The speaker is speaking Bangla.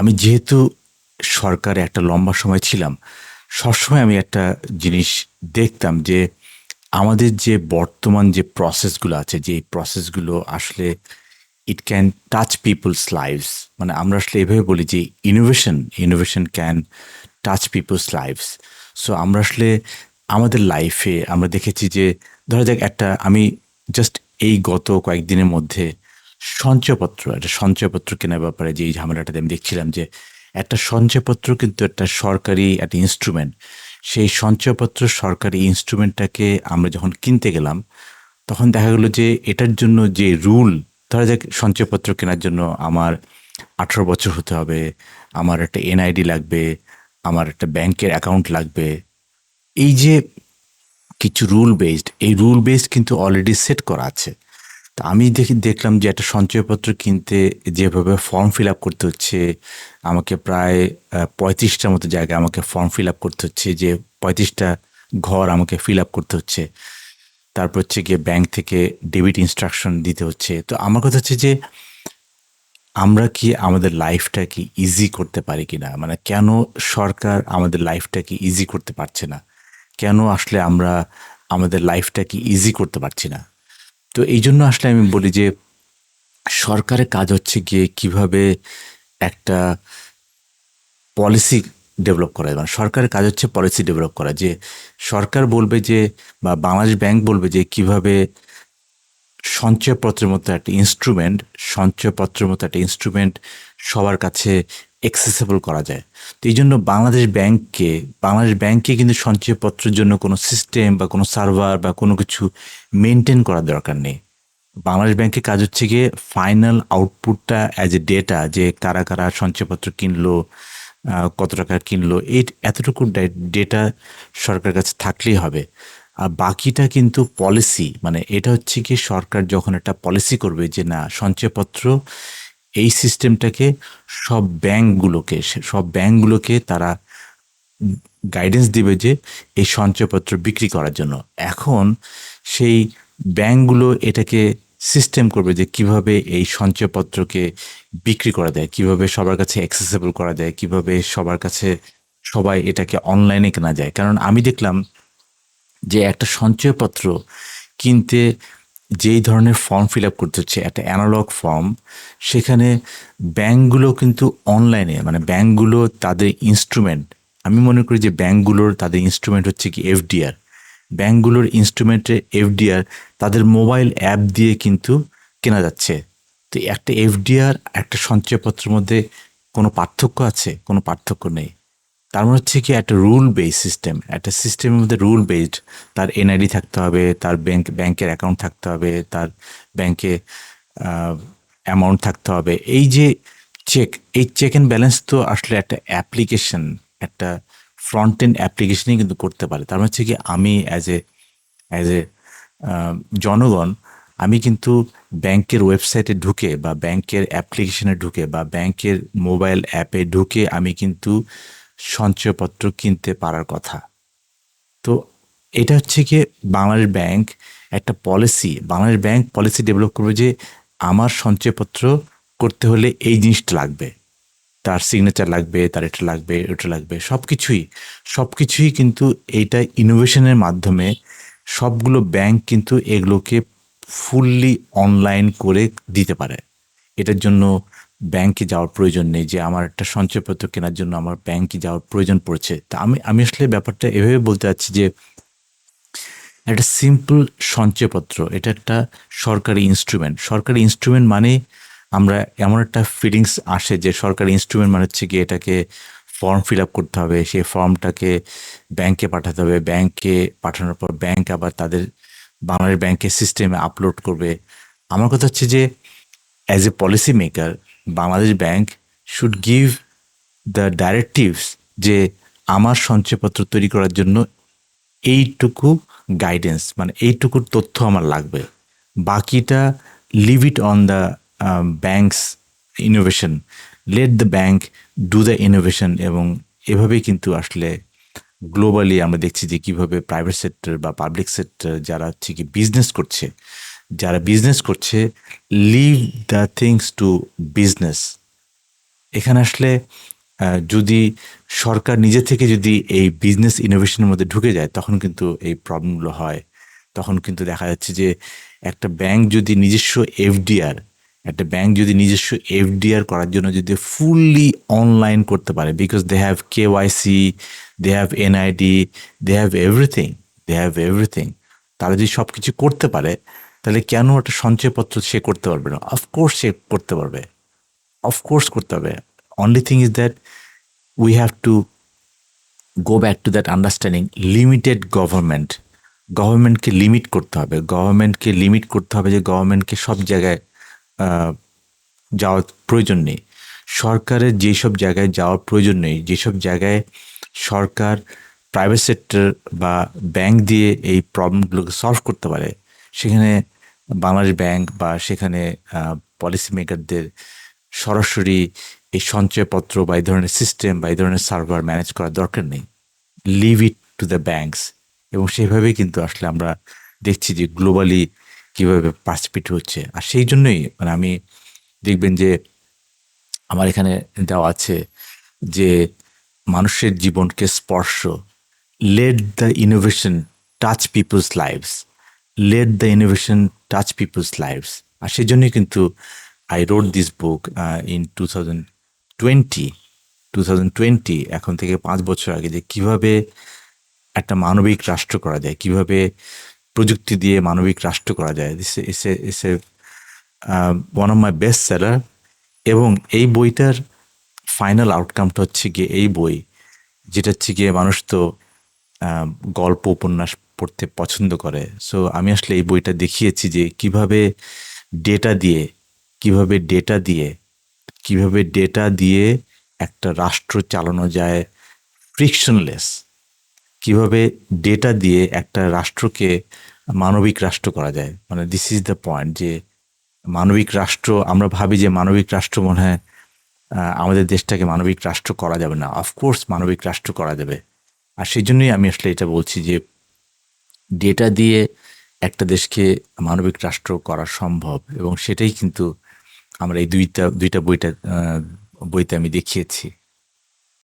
আমি যেহেতু সরকারে একটা লম্বা সময় ছিলাম, সবসময় আমি একটা জিনিস দেখতাম যে আমাদের যে বর্তমান যে প্রসেসগুলো আছে, যে প্রসেসগুলো আসলে it can touch people's lives মানে আমরা আসলে এভাবে বলি যে innovation innovation can touch people's lives so আমরা আসলে আমাদের লাইফে আমরা দেখেছি যে, ধরা যাক একটা আমি জাস্ট এই গত কয়েকদিনের মধ্যে সঞ্চয়পত্র, একটা সঞ্চয়পত্র কেনার ব্যাপারে যে এই ঝামেলাটাতে আমি দেখছিলাম যে একটা সঞ্চয়পত্র কিন্তু একটা সরকারি একটা ইনস্ট্রুমেন্ট সেই সঞ্চয়পত্র সরকারি ইনস্ট্রুমেন্টটাকে আমরা যখন কিনতে গেলাম, তখন দেখা গেলো যে এটার জন্য যে রুল ধরা যাক সঞ্চয়পত্র কেনার জন্য আমার আঠারো বছর হতে হবে, আমার একটা এনআইডি লাগবে, আমার একটা ব্যাংকের অ্যাকাউন্ট লাগবে। এই যে কিছু রুল বেসড এই রুল বেসড কিন্তু অলরেডি সেট করা আছে। তা আমি দেখি, দেখলাম যে একটা সঞ্চয়পত্র কিনতে যেভাবে ফর্ম ফিল আপ করতে হচ্ছে, আমাকে প্রায় পঁয়ত্রিশটার মতো জায়গায় আমাকে ফর্ম ফিল আপ করতে হচ্ছে, যে পঁয়ত্রিশটা ঘর আমাকে ফিল আপ করতে হচ্ছে। তারপর হচ্ছে গিয়ে ব্যাংক থেকে ডেবিট ইনস্ট্রাকশন দিতে হচ্ছে। তো আমার কথা হচ্ছে যে, আমরা কি আমাদের লাইফটা কি ইজি করতে পারি কি না মানে কেন সরকার আমাদের লাইফটা কি ইজি করতে পারছে না? কেন আসলে আমরা আমাদের লাইফটা কি ইজি করতে পারছি না? তো এই জন্য আসলে আমি বলি যে সরকারের কাজ হচ্ছে গিয়ে কীভাবে একটা পলিসি ডেভেলপ করা মানে সরকারের কাজ হচ্ছে পলিসি ডেভেলপ করা। যে সরকার বলবে যে বা বাংলাদেশ ব্যাংক বলবে যে কীভাবে সঞ্চয়পত্রের মতো একটা ইনস্ট্রুমেন্ট সঞ্চয়পত্রের মতো একটা ইনস্ট্রুমেন্ট সবার কাছে অ্যাক্সেসেবল করা যায়। তো এই জন্য বাংলাদেশ ব্যাংককে, বাংলাদেশ ব্যাংকে কিন্তু সঞ্চয়পত্রের জন্য কোনো সিস্টেম বা কোনো সার্ভার বা কোনো কিছু মেনটেন করার দরকার নেই। বাংলাদেশ ব্যাংকের কাজ হচ্ছে গিয়ে ফাইনাল আউটপুটটা অ্যাজ এ ডেটা যে কারা কারা সঞ্চয়পত্র কিনলো কত টাকা কিনলো, এই এতটুকু ডেটা সরকারের কাছে থাকলেই হবে। আর বাকিটা কিন্তু পলিসি মানে এটা হচ্ছে কি সরকার যখন একটা পলিসি করবে যে না, সঞ্চয়পত্র এই সিস্টেমটাকে সব ব্যাংকগুলোকে সব ব্যাংকগুলোকে তারা গাইডেন্স দিবে যে এই সঞ্চয়পত্র বিক্রি করার জন্য। এখন সেই ব্যাংকগুলো এটাকে সিস্টেম করবে যে কীভাবে এই সঞ্চয়পত্রকে বিক্রি করা দেয় কীভাবে সবার কাছে অ্যাক্সেসেবল করা দেয় কীভাবে সবার কাছে সবাই এটাকে অনলাইনে কেনা যায়। কারণ আমি দেখলাম যে একটা সঞ্চয়পত্র কিনতে যেই ধরনের ফর্ম ফিল আপ করতে হচ্ছে, একটা অ্যানালগ ফর্ম সেখানে ব্যাংকগুলো কিন্তু অনলাইনে মানে ব্যাংকগুলো তাদের ইনস্ট্রুমেন্ট আমি মনে করি যে ব্যাংকগুলোর তাদের ইনস্ট্রুমেন্ট হচ্ছে কি এফডিআর ব্যাংকগুলোর ইনস্ট্রুমেন্টে এফডিআর তাদের মোবাইল অ্যাপ দিয়ে কিন্তু কেনা যাচ্ছে। তো একটা এফডিআর একটা সঞ্চয়পত্রের মধ্যে কোনো পার্থক্য আছে? কোনো পার্থক্য নেই। তার মানে হচ্ছে কি একটা রুল বেস সিস্টেম একটা সিস্টেমের মধ্যে রুল বেসড তার এনআইডি থাকতে হবে, তার ব্যাংক ব্যাংকের অ্যাকাউন্ট থাকতে হবে, তার ব্যাংকে অ্যামাউন্ট থাকতে হবে। এই যে চেক এই চেক অ্যান্ড ব্যালেন্স তো আসলে একটা অ্যাপ্লিকেশন একটা ফ্রন্ট এন্ড অ্যাপ্লিকেশনই কিন্তু করতে পারে। তার মানে হচ্ছে কি আমি অ্যাজ এ অ্যাজ এ জনগণ, আমি কিন্তু ব্যাংকের ওয়েবসাইটে ঢুকে বা ব্যাংকের অ্যাপ্লিকেশনে ঢুকে বা ব্যাংকের মোবাইল অ্যাপে ঢুকে আমি কিন্তু সঞ্চয়পত্র কিনতে পারার কথা। তো এটা হচ্ছে কি বাংলাদেশ ব্যাংক একটা policy, Bangladesh Bank policy develop করবে যে আমার সঞ্চয়পত্র করতে হলে এই জিনিসটা লাগবে। তার সিগনেচার লাগবে, তার এটা লাগবে, ওটা লাগবে সব কিছুই সব কিছুই কিন্তু এইটা ইনোভেশনের মাধ্যমে সবগুলো ব্যাংক কিন্তু এগুলোকে ফুললি অনলাইন করে দিতে পারে। এটার জন্য ব্যাংকে যাওয়ার প্রয়োজন নেই, যে আমার একটা সঞ্চয়পত্র কেনার জন্য আমার ব্যাংকে যাওয়ার প্রয়োজন পড়ছে। তা আমি আমি আসলে ব্যাপারটা এভাবে বলতে চাচ্ছি যে, একটা সিম্পল সঞ্চয়পত্র এটা একটা সরকারি ইনস্ট্রুমেন্ট সরকারি ইনস্ট্রুমেন্ট মানে আমরা এমন একটা ফিলিংস আসে যে, সরকারি ইনস্ট্রুমেন্ট মানে হচ্ছে গিয়ে এটাকে ফর্ম ফিল আপ করতে হবে, সেই ফর্মটাকে ব্যাংকে পাঠাতে হবে। ব্যাংকে পাঠানোর পর ব্যাংক আবার তাদের বাংলাদেশ ব্যাংকের সিস্টেমে আপলোড করবে। আমার কথা হচ্ছে যে as a policy maker Bangladesh Bank should give the directives যে আমার সঞ্চয়পত্র তৈরি করার জন্য এইটুকু গাইডেন্স মানে এইটুকুর তথ্য আমার লাগবে। বাকিটা leave it on the banks innovation let the bank do the innovation এবং এভাবেই কিন্তু আসলে গ্লোবালি আমরা দেখছি যে কীভাবে প্রাইভেট সেক্টর বা পাবলিক সেক্টর যারা হচ্ছে কি বিজনেস করছে যারা বিজনেস করছে leave the things to business এখানে আসলে যদি সরকার নিজে থেকে যদি এই বিজনেস ইনোভেশনের মধ্যে ঢুকে যায়, তখন কিন্তু এই প্রবলেমগুলো হয়। তখন কিন্তু দেখা যাচ্ছে যে, একটা ব্যাংক যদি নিজস্ব এফডিআর একটা ব্যাংক যদি নিজস্ব এফডিআর করার জন্য যদি ফুললি অনলাইন করতে পারে because they have K YC they have NID they have everything they have everything তারা যদি সব কিছু করতে পারে তাহলে কেন একটা সঞ্চয়পত্র সে করতে পারবে না? অফকোর্স সে করতে পারবে। অফকোর্স করতে হবে। Only thing is that we have to go back to that understanding limited government গভর্নমেন্টকে লিমিট করতে হবে। গভর্নমেন্টকে লিমিট করতে হবে যে গভর্নমেন্টকে সব জায়গায় যাওয়ার প্রয়োজন নেই। সরকারের যেসব জায়গায় যাওয়ার প্রয়োজন নেই, যেসব জায়গায় সরকার প্রাইভেট সেক্টর বা ব্যাংক দিয়ে এই প্রবলেমগুলোকে সলভ করতে পারে সেখানে বাংলাদেশ ব্যাংক বা সেখানে পলিসি মেকারদের সরাসরি এই সঞ্চয়পত্র বা এই ধরনের সিস্টেম বা এই ধরনের সার্ভার ম্যানেজ করার দরকার নেই। Leave it to the banks এবং সেভাবেই কিন্তু আসলে আমরা দেখছি যে গ্লোবালি কীভাবে পার্টিসিপেট হচ্ছে। আর সেই জন্যই মানে আমি দেখবেন যে আমার এখানে দেওয়া আছে যে মানুষের জীবনকে স্পর্শ let the innovation touch people's lives let the innovation touch people's lives আর সেই জন্যই কিন্তু I wrote this book in two thousand twenty two thousand twenty এখন থেকে পাঁচ বছর আগে যে কীভাবে একটা মানবিক রাষ্ট্র করা যায়, কীভাবে প্রযুক্তি দিয়ে মানবিক রাষ্ট্র করা যায় is a is a one of my best seller এবং এই বইটার ফাইনাল আউটকামটা হচ্ছে গিয়ে এই বই, যেটা হচ্ছে গিয়ে মানুষ তো গল্প, উপন্যাস পড়তে পছন্দ করে। সো আমি আসলে এই বইটা দেখিয়েছি যে কীভাবে ডেটা দিয়ে, কীভাবে ডেটা দিয়ে, কীভাবে ডেটা দিয়ে একটা রাষ্ট্র চালানো যায় ফ্রিকশনলেস কীভাবে ডেটা দিয়ে একটা রাষ্ট্রকে মানবিক রাষ্ট্র করা যায়। মানে দিস ইজ দ্য পয়েন্ট যে মানবিক রাষ্ট্র, আমরা ভাবি যে মানবিক রাষ্ট্র মনে হয় আমাদের দেশটাকে মানবিক রাষ্ট্র করা যাবে না। অফকোর্স মানবিক রাষ্ট্র করা যাবে। আর সেই জন্যই আমি আসলে এটা বলছি যে ডেটা দিয়ে একটা দেশকে মানবিক রাষ্ট্র করা সম্ভব। এবং সেটাই কিন্তু আমরা এই দুইটা দুইটা বইটা বইতে আমি দেখিয়েছি।